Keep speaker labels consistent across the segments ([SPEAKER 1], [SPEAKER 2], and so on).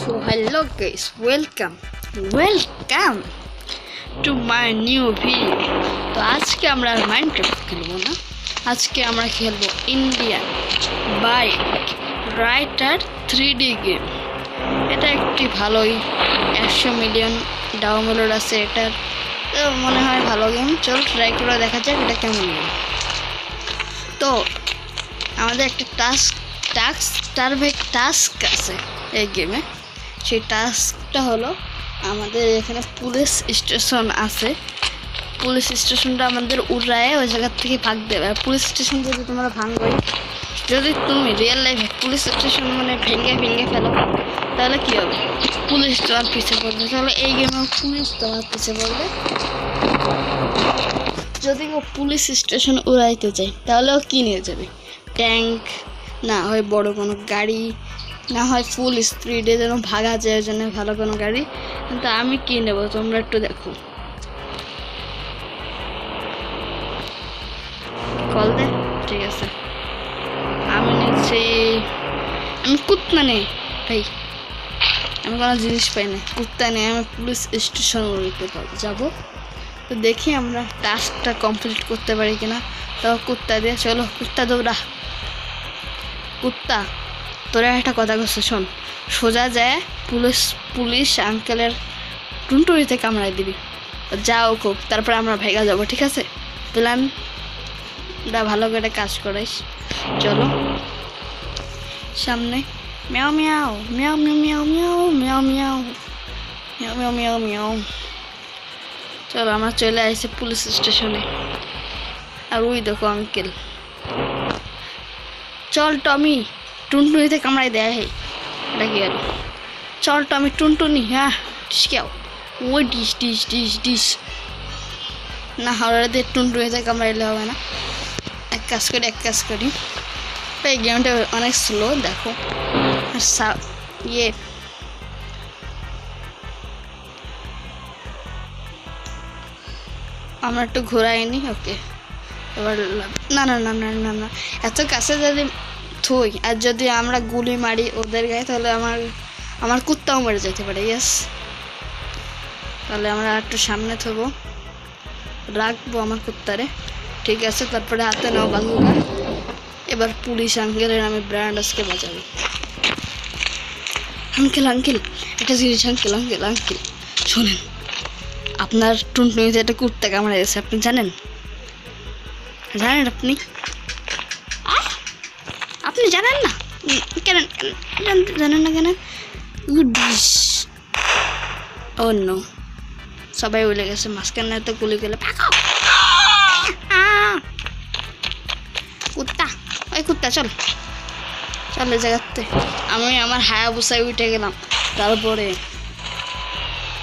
[SPEAKER 1] So hello guys, welcome, welcome to my new video. তো আজকে আমরা মাইনক্রাফট খেলব না। আজকে আমরা খেলব Indian bike rider three D game এটা একটি ভালোই একশো মিলিয়ন ডাউনলোড আছে এটার। তো মনে হয় ভালো গেম চল ট্রাই করে দেখা যাক এটা কেমন গেম তো আমাদের একটা টাস্ক টাস্ক টার্ভেক টাস্ক আছে এই গেমে সেই টাস্কটা হলো, আমাদের এখানে পুলিশ স্টেশন আছে। পুলিশ স্টেশনটা আমাদের উড়ায় ওই জায়গার থেকে ভাগ দেবে। আর পুলিশ স্টেশন যদি তোমরা ভাঙবে যদি তুমি রিয়েল লাইফে পুলিশ স্টেশন মানে ভেঙে ভেঙে ফেলো, তাহলে কী হবে? পুলিশ তোমার পিছিয়ে পড়বে। তাহলে এই গেমে পুলিশ তোমার পিছিয়ে পড়বে। যদি ও পুলিশ স্টেশন উড়াইতে চায়, তাহলে ও কী নিয়ে যাবে? ট্যাঙ্ক? না হয় বড় কোনো গাড়ি? না হয় ফুল স্পিডে যেন ভাগা যায়, ওই জন্য ভালো কোনো গাড়ি। কিন্তু আমি কী নেব, তোমরা একটু দেখো। কল দে, ঠিক আছে। আমি নিচ্ছি, আমি কুত্তা নেই, ভাই। আমি কোনো জিনিস পাই না, কুত্তা নেই, আমি পুলিশ স্টেশন উড়িতে যাব। তো দেখি আমরা টাস্কটা কমপ্লিট করতে পারি কিনা। তো কুত্তা দিয়ে, চলো, কুত্তা দৌড়া। কুত্তা তোরা একটা কথা করছে শোন সোজা যায় পুলিশ পুলিশ আঙ্কেলের টুনটুনিতে কামড়াই দিবি যাও খুব তারপরে আমরা ভেগা যাব ঠিক আছে প্ল্যানটা ভালো করে কাজ করাইস চলো সামনে মিয়াও মিয়াও মিয়াও মিয়াও মিয়াও মিয়াও মিয়াও মিয়াও মিয়াও মিয়াও মিয়াও চলো আমরা চলে আসছি পুলিশ স্টেশনে আর ওই দেখো আঙ্কেল চল টমি টুনটুনিতে কামড়াই দেয় হে। ডাকি গেল চল তো আমি টুনটুনি হ্যাঁ? কেউ ওই ডিস ডিস ডিস ডিস না হাওড়াতে টুনটুনিতে কামড়াইলে হবে না। এক কাজ করি, এক কাজ করি। এই গেমটা অনেক স্লো দেখো। আর ইয়ে। আমরা একটু ঘোরাইনি, ওকে। এবার না না না না না না। এত কাছে যদি থই। আর যদি আমরা গুলি মারি ওদের গায়ে, তাহলে আমার আমার কুত্তাও মরে যেতে পারে ইয়েস তাহলে আমরা একটু সামনে থবো। রাখব আমার কুত্তারে। ঠিক আছে, তারপরে হাতে নাও বাঙ্গুকা। এবার পুলিশ আঙ্কেলের আমি ব্র্যান্ডাসকে বাঁচাবো আঙ্কেল আঙ্কেল একটা জিনিস আঙ্কেল আঙ্কেল আঙ্কেল শোনেন, আপনার টুনটুনিতে একটা কুর্তা কামড়ে গেছে আপনি জানেন? জানেন আপনি? জানেন না? কেন জানেন না কেন? নো। সবাই উলে গেছে, মাঝখানে তো গুলি গেলে! কুত্তা, ওই কুত্তা, চল। চল জায়গাতে। আমি আমার হায়া বুসায় উঠে গেলাম। তারপরে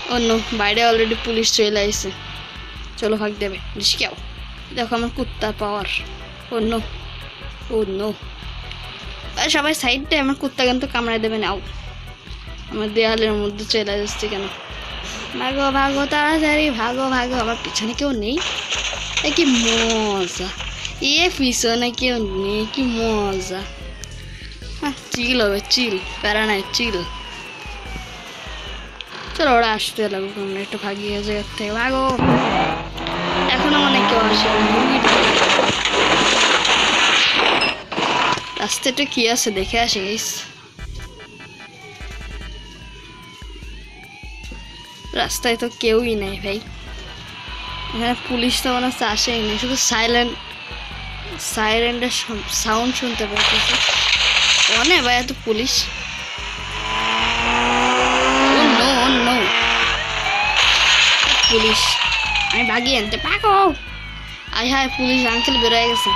[SPEAKER 1] অন্য বাইরে অলরেডি পুলিশ চলে আসছে চলো ভাগ দেবে। দেখো আমার কুত্তার পাওয়ার অন্য অন্য সবাই সাইডটা আমার কুত্তা কিন্তু কামড়ায় দেবে নাও আমার দেয়ালের মধ্যে চলে যাচ্ছে কেন? ভাগো ভাগো, তাড়াতাড়ি, ভাগো ভাগো, আমার পিছনে কেউ নেই? এ কি মজা। এ পিছনে কেউ নেই, কি মজা। হ্যাঁ চিল হবে, চিল। প্যারা নাই, চিল। চলো ওরা আসতে লাগবে একটু ভাগিয়ে জায়গার থেকে ভাগো। এখনও অনেক কেউ আসে রাস্তাটা কি আছে দেখে আসে গাইস রাস্তায় তো কেউই নেই, ভাই। এখানে পুলিশ তো মনে হচ্ছে আসেই নেই, শুধু সাইলেন্ট সাইলেন্টের সাউন্ড শুনতে পাচ্ছি অনেক ভাই, এত পুলিশ? পুলিশ। আমি ভাগিয়ে আনতে পাকো আয় হায়, পুলিশ আঙ্কেল বেরোয় গেছে।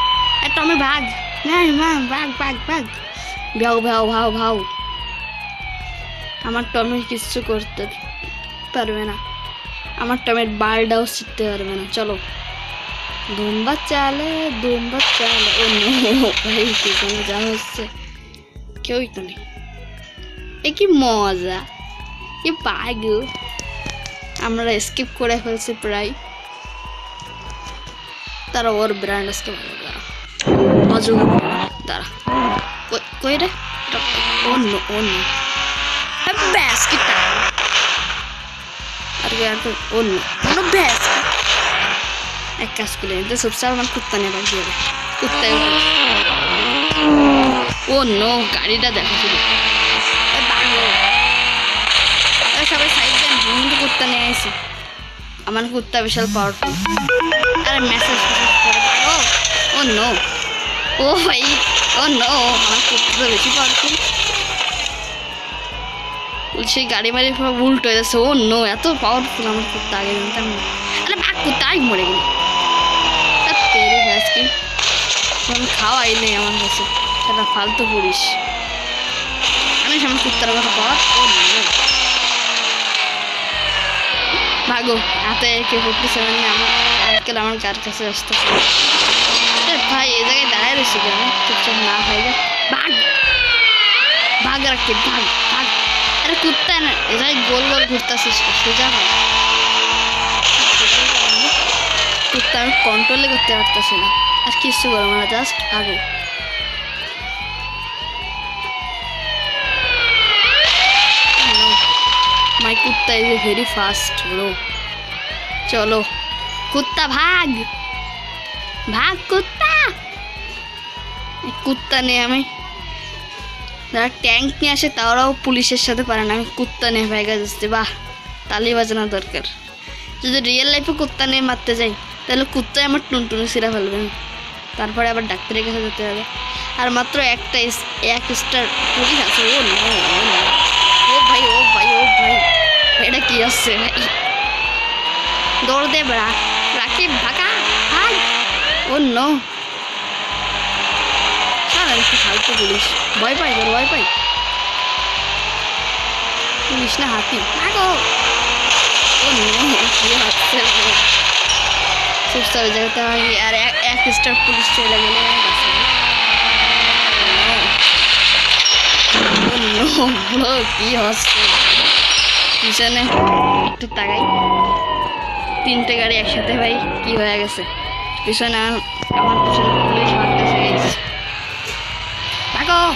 [SPEAKER 1] একটা আমি ভাগ। না মা ভাগ ভাগ ভাগ। ভাও ভাও ভাও ভাও। আমার টমি কিচ্ছু করতে পারবে না। আমার টমের বালটাও শিখতে পারবে না। চলো। দুম্বা চালে দুম্বা চালে। ও ভাই পিছনে যা হচ্ছে। কেউই তো নেই। এ কি মজা। কি পাগ আমরা স্কিপ করে ফেলছি প্রায়। তারা ওর ব্র্যান্ড আজকে ভালো was doing that. Wait, wait. Oh no, oh no. A basket. अरे यार तो ओ नो नो बेस एक कास को ले तो सबसे मन कुत्ता ने भाग दिया कुत्ता ओ नो गाड़ीটা দেখা ছিল সবাই সাইড দেন ভূমিতে কুত্তা নিয়ে আসি আমার কুত্তা বিশাল পাওয়ারফুল আরে মেসেজ ও নো ও ভাই ও নো আমার কুত্তা তো বেশি পাওয়ারফুল সেই গাড়ি মারি উল্টো হয়ে যাচ্ছে। ও নো এত পাওয়ারফুল আমার কুত্তা আগে জানতাম না। আরে ভাগ কুত্তা আগে মরে গেলি তেরি ভ্যাস কি কোনো খাওয়াই নেই আমার কাছে। সেটা ফালতু পুলিশ। আমি আমার কুত্তার কথা পাওয়ার ও নো ভাগো, হাতে একে ফোর্টি সেভেন আমার আজকাল আমার গার কাছে আসতেছে। জায়গায় দাঁড়ায় কেন চুপচাপ না হয়ে যায় ভাগ ভাগ রাখি ভাগ ভাগ আরে কুত্তা না এ গোল গোল ঘুরতেছিস সোজা হয় কুত্তা আমি কন্ট্রোলে করতে পারতেছি না আর কিছু করব না জাস্ট ভাগো মাই কুত্তা ইজ ভেরি ফাস্ট ব্রো চলো কুত্তা ভাগ ভাগ কুত্তা কুত্তা নেই আমি। যারা ট্যাঙ্ক নিয়ে আসে তারাও পুলিশের সাথে পারে না। আমি কুত্তা নিয়ে ভেগা যাচ্ছি বাহ তালি বাজানো দরকার। যদি রিয়েল লাইফে কুত্তা নিয়ে মারতে যাই তাহলে কুত্তায় আমার টুনটুনি সিরা ফেলবে। তারপরে আবার ডাক্তারের কাছে যেতে হবে। আর মাত্র একটা এক স্টার পুলিশ আছে। ও no, ও ভাই ও ভাই ও ভাই। এটা কি আসছে ভাই? দৌড় দে রা- রাকিব ভাগা ভাগ। ও নো একটু ফালতু পুলিশ ভয় পাই তোর, ভয় পাই। পুলিশ না হাতি। ভাগো ও নো কি হচ্ছে সুস্থ হয়। আর এক স্টার পুলিশ চলে গেলে কি হচ্ছে পিছনে একটু তাকাই। তিনটে গাড়ি একসাথে ভাই, কি হয়ে গেছে? পিছনে আমার পিছনে পুলিশ দেখো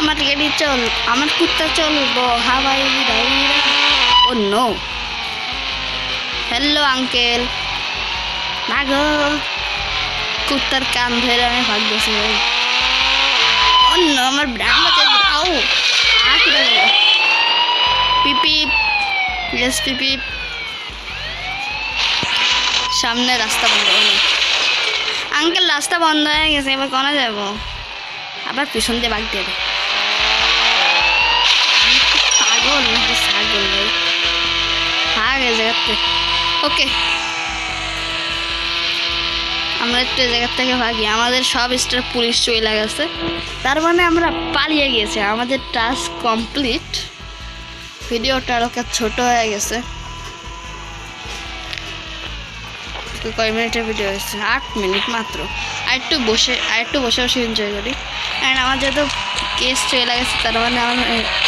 [SPEAKER 1] আমার গাড়ি চল, আমার কুত্তা চলবো ডাইরা ও, নো। Hello, uncle. ভাগো কুত্তার কান ধরে আমি ভাগতেছি ভাই অন্য আমার ব্রান্ড বাঁচাই দিল আও আ কি হলো পিপি ইয়েস পিপি সামনে রাস্তা বন্ধ আঙ্কেল, রাস্তা বন্ধ হয়ে গেছে, এবার কোনা যাব? আবার পিছন দিয়ে বাগ দিয়ে দে। আমি কি পাগল নাকি ছাগল ভাই। ভাগ জায়গাতে। ওকে। আমরা একটু জায়গার থেকে ভাগি। আমাদের সব স্টার পুলিশ চলে গেছে। তার মানে আমরা পালিয়ে গেছি আমাদের টাস্ক কমপ্লিট। ভিডিওটা আরও ছোট হয়ে গেছে। কয় মিনিটের ভিডিও হয়েছে। আট মিনিট মাত্র। আর একটু বসে আরেকটু বসে বসে এনজয় করি অ্যান্ড আমার যেহেতু কেস চলে গেছে তার মানে আমার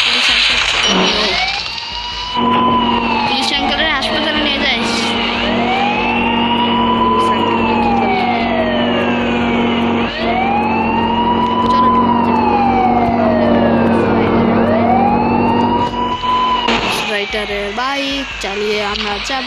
[SPEAKER 1] পুলিশ বাইক চালিয়ে আমরা যাব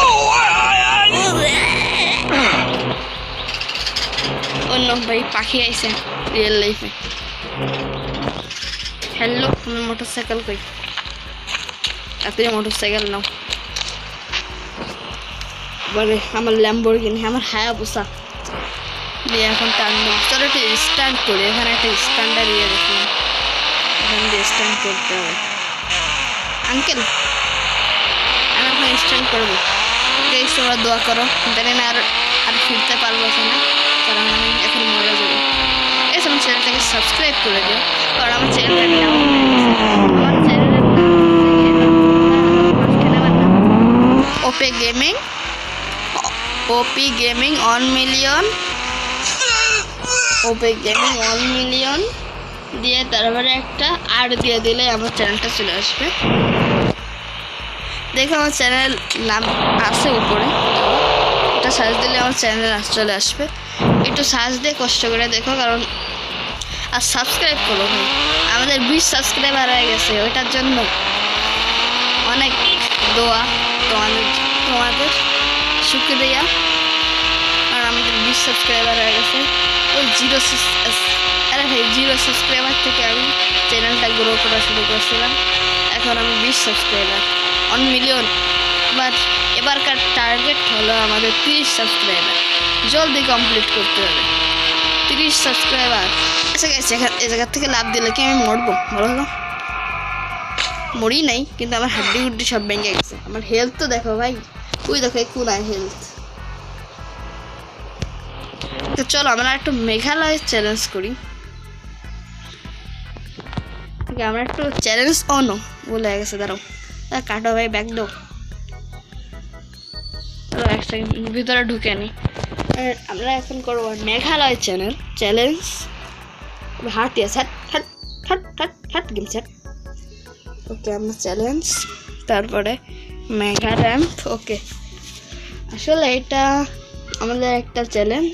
[SPEAKER 1] অন্য ভাই পাখি আইছে রিয়েল লাইফে হ্যালো তুমি মোটর সাইকেল কই মোটর সাইকেল নাও বলে আমার ল্যাম্বরগিনি আমার হায়া পোষা দিয়ে এখন টানবো চলো একটু স্ট্যান্ড করি এখানে একটা স্ট্যান্ডার ইয়ে দেখলাম এখান। দিয়ে স্ট্যান্ড করতে হবে আঙ্কেল আমি এখন স্ট্যান্ড করব তোমরা দোয়া করো জানি না আর আর ফিরতে পারব না। কারণ আমি এখন মরে যাব। এসে আমার চ্যানেলটাকে সাবস্ক্রাইব করে দিও। কারণ আমার চ্যানেলটা ডাউন হয়ে গেছে আমার চ্যানেলের নাম gaming OP gaming one million OP gaming one million দিয়ে তারপরে একটা আর দিয়ে দিলে আমার চ্যানেলটা চলে আসবে। দেখো আমার চ্যানেল নাম আছে উপরে। এটা সার্চ দিলে আমার চ্যানেল চলে আসবে। একটু সার্চ দিয়ে কষ্ট করে দেখো, কারণ আর সাবস্ক্রাইব করো আমাদের বিশ সাবস্ক্রাইবার হয়ে গেছে, ওইটার জন্য অনেক দোয়া তোমাদের তোমাদের শুক্রিয়া। আর আমাদের বিশ সাবস্ক্রাইবার হয়ে গেছে, ওই জিরো আরে ভাই জিরো সাবস্ক্রাইবার থেকে আমি চ্যানেলটা গ্রো করা শুরু করছিলাম। এখন আমি বিশ সাবস্ক্রাইবার অন মিলিয়ন বাট এবারকার টার্গেট হলো আমাদের তিরিশ সাবস্ক্রাইবার। জলদি কমপ্লিট করতে হবে। তিরিশ সাবস্ক্রাইবার। আচ্ছা গেছে এ জায়গার থেকে লাভ দিলে কি আমি মরবো? বলো তো। মরি নাই, কিন্তু আমার হাড্ডি গুড্ডি সব ভেঙে গেছে। আমার হেলথ তো দেখো ভাই। ওই দেখো কোনায় হেলথ তো চলো, আমরা একটু মেঘালয় চ্যালেঞ্জ করি। আমরা একটু চ্যালেঞ্জ অনো বলে গেছে, দাঁড়াও। কাটো ভাই ব্যাগ দাও। ভিতরে ঢুকে নি। আমরা এখন করব মেঘালয় চ্যানেল চ্যালেঞ্জ হাট ইয়েস হাট হাট হাট হাট হাট গেম হাট ওকে, আমরা চ্যালেঞ্জ তারপরে মেঘা র্যাম্প ওকে। আসলে এটা আমাদের একটা চ্যালেঞ্জ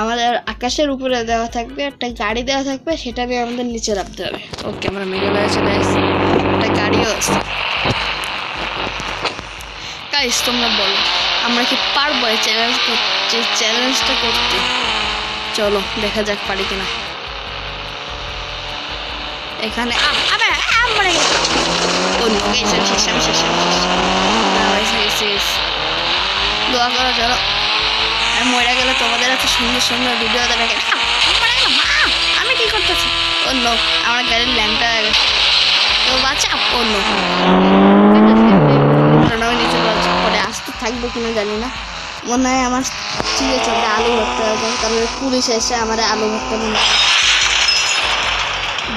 [SPEAKER 1] আমাদের আকাশের উপরে দেওয়া থাকবে, একটা গাড়ি দেওয়া থাকবে, সেটা নিয়ে আমাদের নিচে নামতে হবে। ওকে, আমরা মেঘালয়ে চলে আসছি একটা গাড়িও আছে। গাইস তোমরা বলো আমরা কি পারব এই চ্যালেঞ্জ করতে চ্যালেঞ্জটা করতে চলো দেখা যাক পারি কিনা এখানে আ- আবে, আ, গেছে। ও নো, গেছে, আমি শেষ, আমি শেষ, না, ভাই, শেষ, শেষ। দোয়া করো চলো আর মরে গেলে তোমাদের এত সুন্দর সুন্দর ভিডিও দেবে আমি কি করতেছি নো আমার গাড়ির ল্যাম্পটা হয়ে নো কারণ আমি নিচে আসতে থাকব কিনা জানি না। মনে হয় আমার চিড়ে চলে আলু ভরতে হবে ওই পুলিশ এসে আমার আলু ভরতে মনে।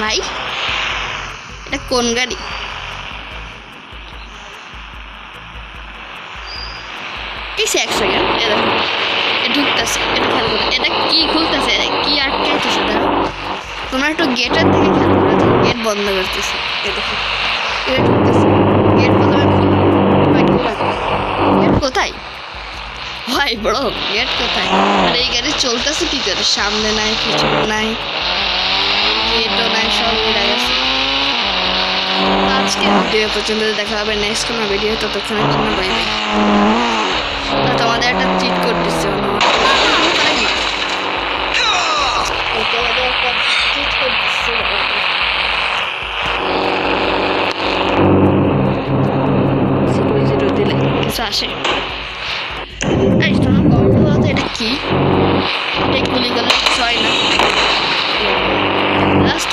[SPEAKER 1] ভাই, এটা কোন গাড়ি? কিসে এক সেকেন্ড এ দেখো, এ ঢুকতেছে এটা খেয়াল করো এটা কি খুলতেছে কি দাঁড়াও তোমরা একটু গেটের থেকে খেয়াল করে গেট বন্ধ করতেছে। এটা ঢুকতেছে গেট প্রথমে গেট কোথায়? ভাই, বড় গেট কোথায়? আর, এই গাড়ি চলতেছে কি করে? সামনে নাই কিছু নাই গেটও নাই, সব উড়ে গেছে। আজকে ভিডিও পর্যন্ত দেখা হবে নেক্সট কোনো ভিডিও ততক্ষণের জন্য বাই বাই তোমাদের একটা চিট করতেছে কিছু আসে। এটা কি? এটা গুলি গেলে হয় না। লাস্ট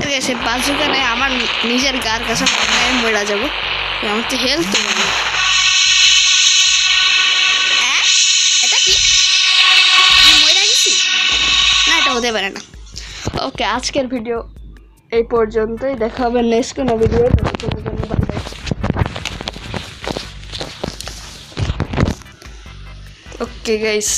[SPEAKER 1] ঠিক আছে বাজুকা নেই আমার নিজের গার কাছে আমি মরে যাব। আমার তো এটা হতে পারে না। ওকে, আজকের ভিডিও এই পর্যন্তই। দেখা হবে নেক্সট কোনো ভিডিও ওকে গাইস